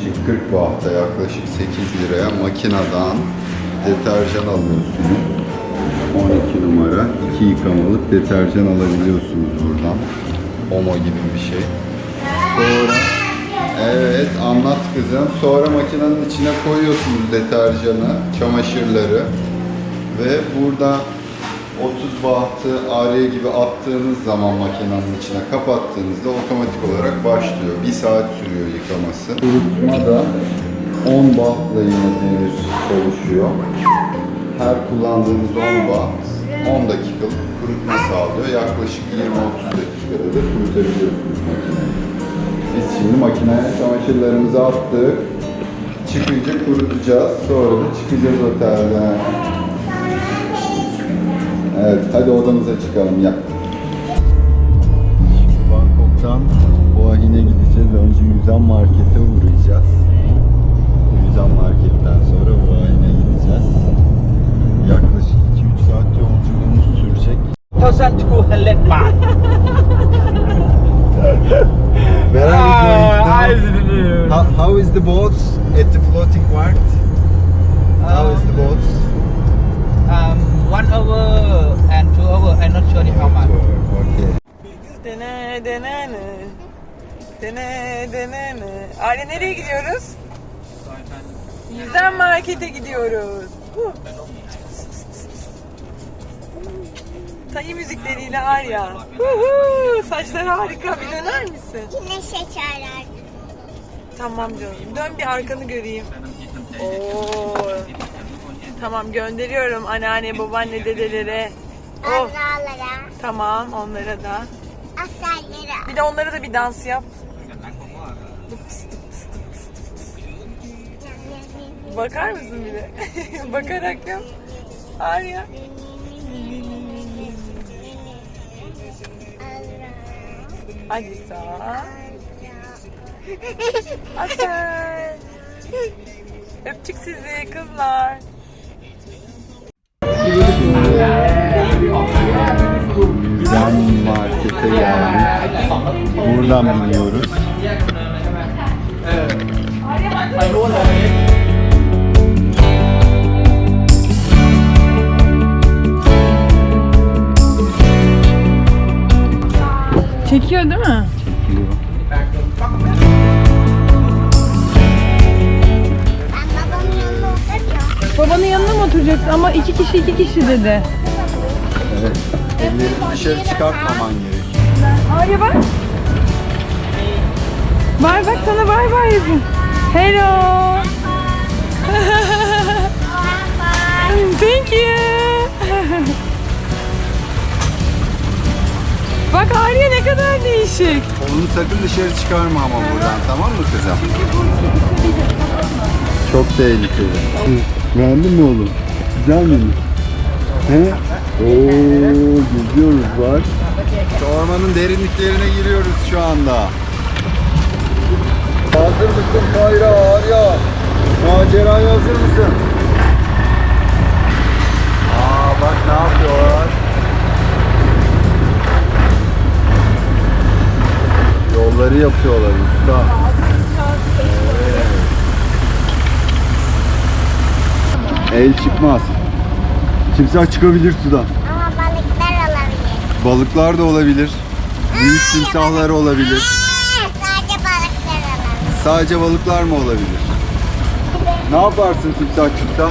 için 40 bahta yaklaşık 8 liraya makineden deterjan alıyorsunuz. 12 numara 2 yıkamalık deterjan alabiliyorsunuz buradan. Omo gibi bir şey. Sonra Evet anlat kızım. Sonra makinenin içine koyuyorsunuz deterjanı, çamaşırları ve burada 30 bahtı araya gibi attığınız zaman makinenin içine kapattığınızda otomatik olarak başlıyor. Bir saat sürüyor yıkaması. Kurutma da 10 bahtla yine demir çalışıyor. Her kullandığınız 10 baht 10 dakikalık kurutma sağlıyor. Yaklaşık 20-30 dakikada da kurutabiliyorsunuz makineyi. Biz şimdi makineye çamaşırlarımızı attık. Çıkınca kurutacağız. Sonra da çıkacağız otelden. Evet, hadi odamıza çıkalım ya. Bangkok'tan Hua Hin'e gideceğiz. Önce Yüzen Market'e uğrayacağız. Yüzen Market'ten sonra Hua Hin'e gideceğiz. Yaklaşık 2-3 saat yolculuğumuz sürecek. 1,200 baht. Where are you Ah, going I now? How, how is the boats at the floating mart? Dene dene ne. Arya nereye gidiyoruz? Yüzen markete gidiyoruz. Huh. Tayı müzikleriyle Arya. Huhu, Saçlar harika. Bir döner misin? Yine şekerler. Tamam canım. Dön bir arkanı göreyim. Oo. Tamam gönderiyorum anneanne, babaanne, dedelere. Oh, Azralara, tamam onlara da. asellere. Bir de onlara da bir dans yap. Bakar mısın bir de? Bakarak yap. Arya. Hadi sağ. Asel. Öptük sizi kızlar. Yüzen Market'e geldik. Buradan biniyoruz. Çekiyor değil mi? Oturacağım. Babanın yanına mı oturacaksın? Ama iki kişi iki kişi dedi. Evet. Ellerini dışarı çıkartmaman gerekiyor. Arya bak. Bay bak sana bay bay yazın. Hello. Thank you. bak Arya ne kadar değişik. Onu sakın dışarı çıkarma ama buradan tamam mı kızım? Çok tehlikeli. Beğendin mi oğlum? Güzel mi? He? Oo, geziyoruz bak. Ormanın derinliklerine giriyoruz şu anda. Hazır mısın Kayra, Arya? Maceraya hazır mısın? Aa bak ne yapıyorlar? Yolları yapıyorlar usta. El çıkmaz. Timsah çıkabilir sudan. Ama balıklar olabilir. Balıklar da olabilir. Büyük timsahlar olabilir. Sadece balıklar mı olabilir? Ne yaparsın timsah çıksa?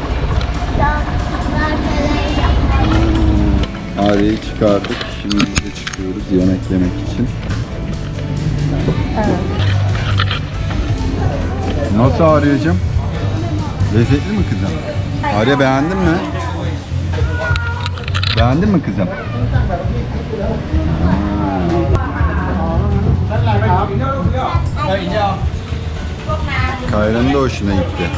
Arya'yı çıkardık. Şimdi biz de çıkıyoruz yemek yemek için. Nasıl Arya'cığım? Lezzetli mi kızım? Arya beğendin mi? Beğendin mi kızım? Kayra'nın da hoşuna gitti.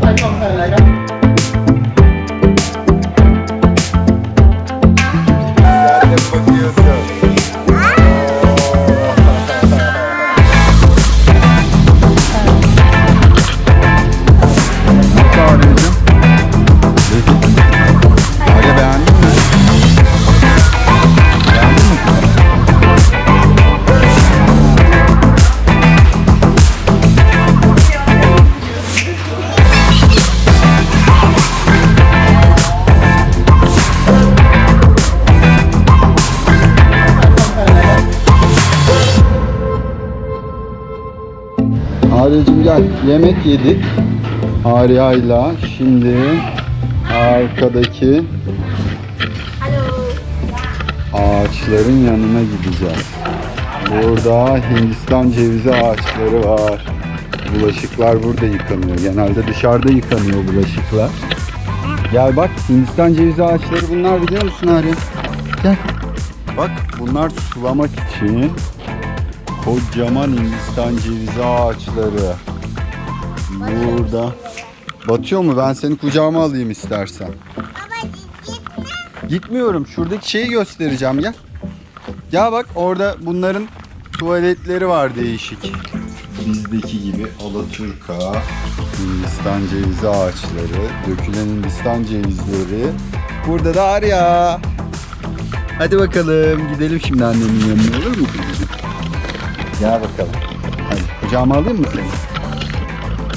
Sen de Arya'cığım gel. Yemek yedik. Arya'yla şimdi arkadaki ağaçların yanına gideceğiz. Burada Hindistan cevizi ağaçları var. Bulaşıklar burada yıkanıyor. Genelde dışarıda yıkanıyor bulaşıklar. Gel bak Hindistan cevizi ağaçları bunlar biliyor musun Arya? Gel. Bak bunlar sulamak için kocaman Hindistan cevizi ağaçları. Burada. Batıyor mu? Ben seni kucağıma alayım istersen. Baba gitme. Gitmiyorum. Şuradaki şeyi göstereceğim gel. Gel bak orada bunların tuvaletleri var değişik. Bizdeki gibi Alaturka, Hindistan cevizi ağaçları, dökülen Hindistan cevizleri. Burada da Arya. Hadi bakalım gidelim şimdi annemin yanına olur mu? Gel bakalım. Hadi kucağıma alayım mı seni?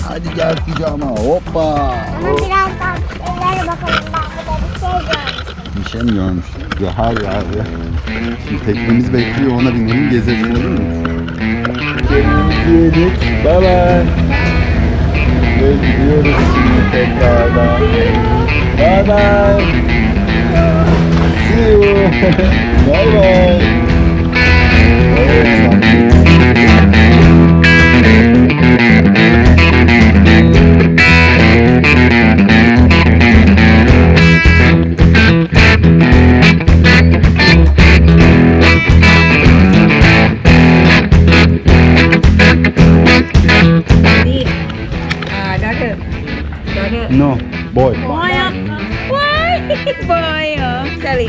Hadi gel kucağıma. Hoppa. Ama birazdan şeylere bakalım. Ben burada bir şey görmüştüm. Bir şey mi görmüştüm? Ya her yerde. Şimdi teknemiz bekliyor ona binelim gezelim olur mu? Yemeğimizi yedik. Bye bye. Ve gidiyoruz şimdi tekrardan. Bye bye. See you. bye bye. Evet, No, boy. Boy? Boy. Sorry.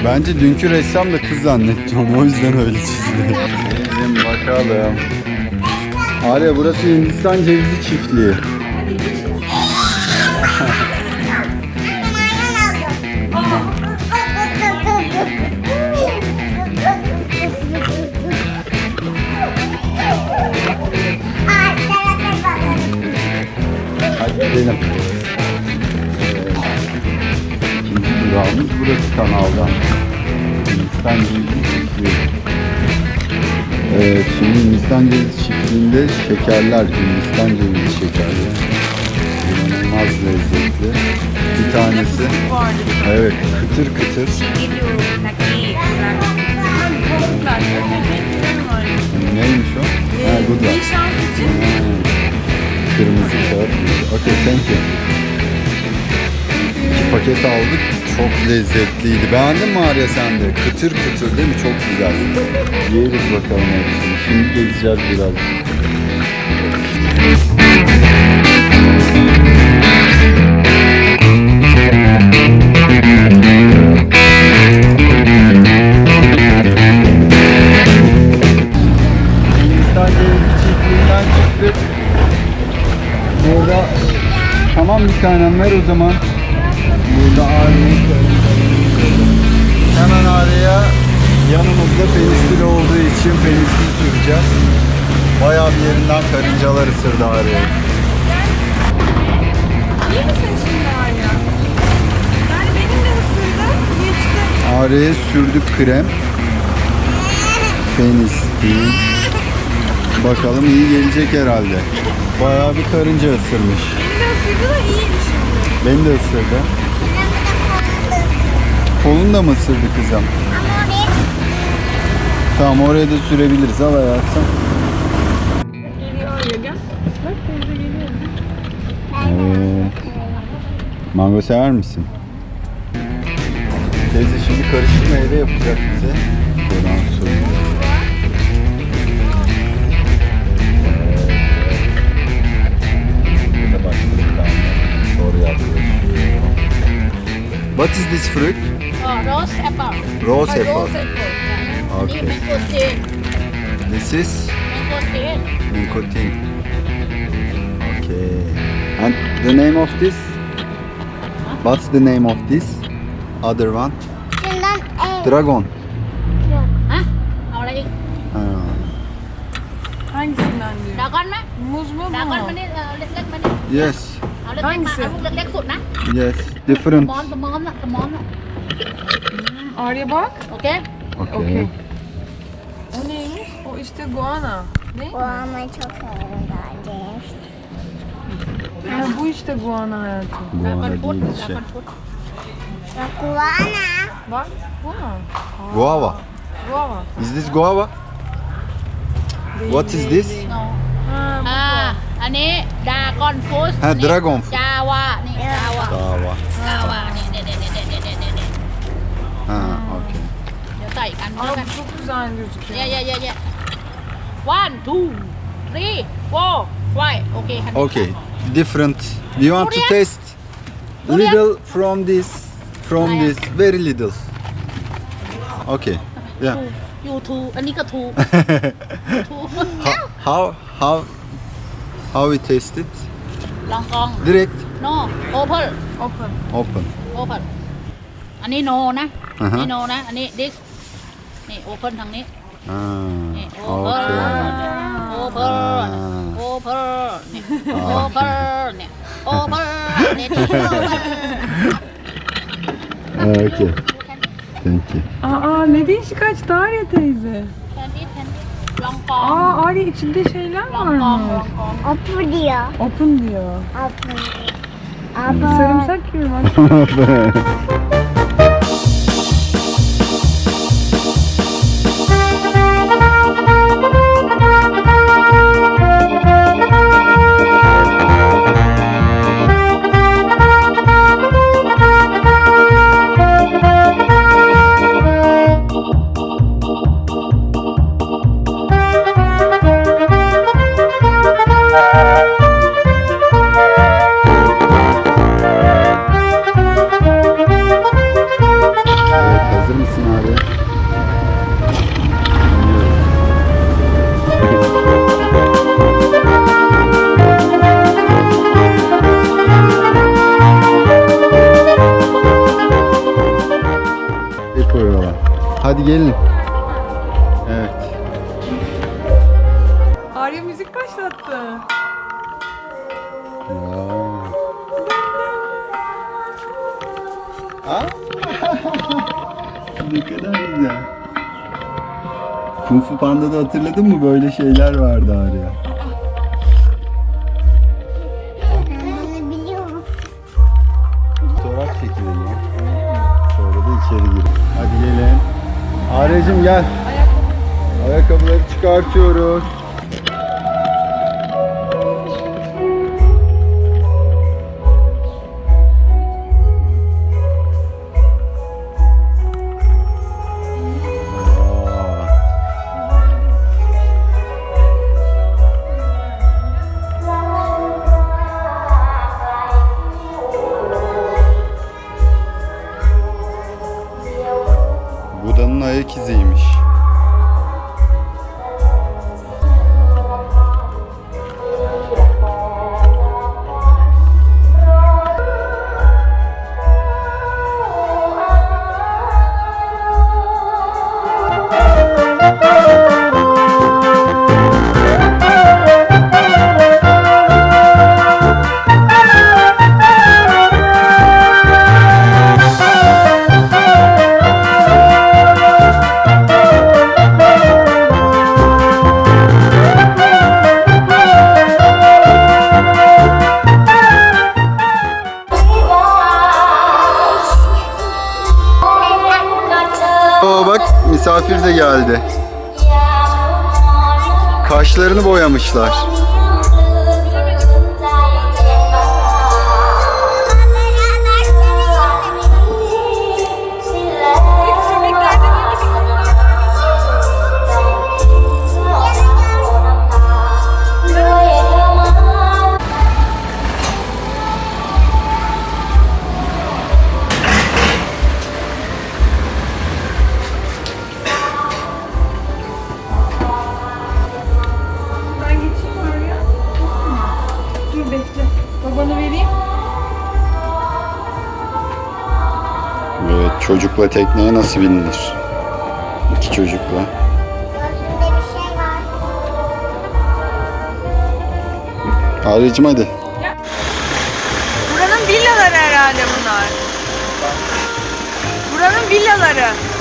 Bence dünkü ressam da kız zannetti onu o yüzden öyle çizdi. Gelin bakalım. Arya burası Hindistan cevizi çiftliği. Durağımız burası kanalda. Hindistan cevizi çiftliği. Evet şimdi Hindistan cevizi çiftliğinde şekerler, Hindistan cevizi şekerleri. İnanılmaz lezzetli. Bir tanesi evet kıtır kıtır. Neymiş o? Ha, good luck. Hmm. Kırmızı kağıt. Okey, thank you. Paket aldık. Çok lezzetliydi. Beğendin mi Arya sen de? Kıtır kıtır değil mi? Çok güzel. Yeriz bakalım hepsini. Şimdi gezeceğiz biraz. Hindistan cevizi çiftliğinden çıktık. Burada tamam bir tanem ver o zaman. Burada Hemen Arya'ya yanımızda penistil olduğu için penistil süreceğiz. Bayağı bir yerinden karıncalar ısırdı Arya'yı. İyi misin şimdi Arya? Yani benim de ısırdı. Geçti. Sürdük krem. Penistil. Bakalım iyi gelecek herhalde. Bayağı bir karınca ısırmış. Beni de ısırdı da iyiydi şimdi. Beni de ısırdı. Kolun da mı ısırdı kızım? Tamam oraya da sürebiliriz al hayatım. Evet. Mango sever misin? Teyze şimdi karışık meyve yapacak bize. Buradan yaklaşıyor. What is this fruit? rose apple. Rose apple. Rose apple. Okay. Nicotine. This is Nicotine. nicotine. Okay. And the name of this? What's the name of this other one? Dragon. Dragon. Ah. Dragon yes. Yes. Different. Mom, mom. ะมอนอะตะมอนอะ Arya bak. โอเค Okay. Okey. O neymiş? O işte guana. Ne? Bu ama çok ağır geldi. işte bu ana hayatım. Bu ดา ana บันพุธ değil ดา şey. บันพุธ Iguana. Bak bu mu? Guava. Bu ama. Is this guava? What is this? โน Ha, อ่า อันนี้ดากอนฟูส Ha, dragon fruit. จาวานี่จาวา Guava. จาวานี่เด็ดเด็ดเด็ด นี่ย Ha, okay. เดี๋ยวใส่กัน Aa, แล้วกัน bu çok güzel gözüküyor. เย่เย่เย่เย่ one two three four five โอเคค่ะ Okay. Different. We want to Durian. taste Durian. little from this, from this, very little. Okay. Yeah. ยูทูอันนี้ก็ทูทู how, how, how, how we taste it? ลองกอง Direct. no open Open. Open. open อันนี้ no นะ อ่าฮะ นี่ no นะ อันนี้ this นี่ open ทางนี้ Ah, นี่ open okay. open อ่า open เนี่ย อ่า open เนี่ย open เนี่ยที่ open Okay. Thank you. Aa ne değişik açtı Arya teyze. แทนที่แทนที่ลองกอง Aa Arya içinde şeyler ลองกองล varmış. องกอง Opu diyor. Open diyor. Opu. Opu. Sarımsak gibi Hadi gelin. Evet. Arya müzik başlattı. Ya. Aa! ne kadar güzel. Kung Fu Panda'da hatırladın mı böyle şeyler vardı Arya. Ben biliyorum. Fotoğraf çekilelim. Sonra da içeri girin. Hadi gelin. Arya'cığım gel. Ayakkabıları çıkartıyoruz. Misafir de geldi. Kaşlarını boyamışlar. Çocukla tekneye nasıl binilir? İki çocukla. Şey hadi. Buranın villaları herhalde bunlar. Buranın villaları.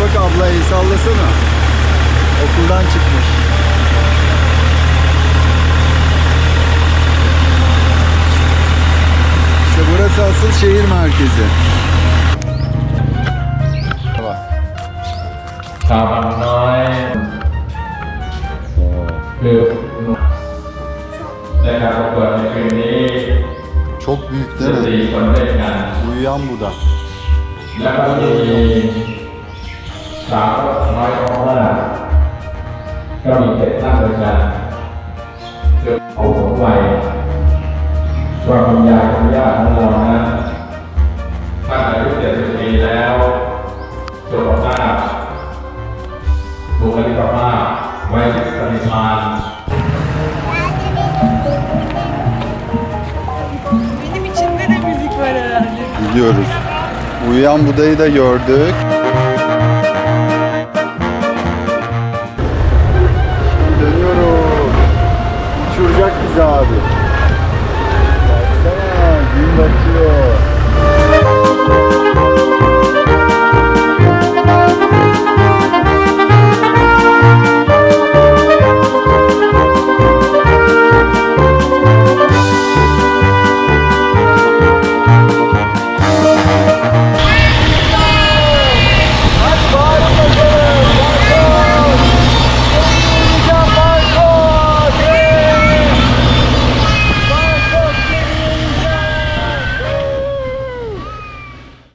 Bak abla ablayı sallasana. Okuldan çıkmış. İşte burası asıl şehir merkezi. Bak. Tamam. Çok büyük değil mi? Uyuyan bu da. Uyuyan bu da. แล้วก็มีสาวน้อยของว่าก็มีเจ็ดท่านด้วยกันคือเอาสมวัยว่าคุณยายคุณย่าของเรานะท่านอายุเจ็ดสิบปีแล้วสุขภาพบุคลิกภาพไว้ปฏิภาณ Benim içinde de müzik var herhalde. Gidiyoruz. Uyuyan budayı da gördük.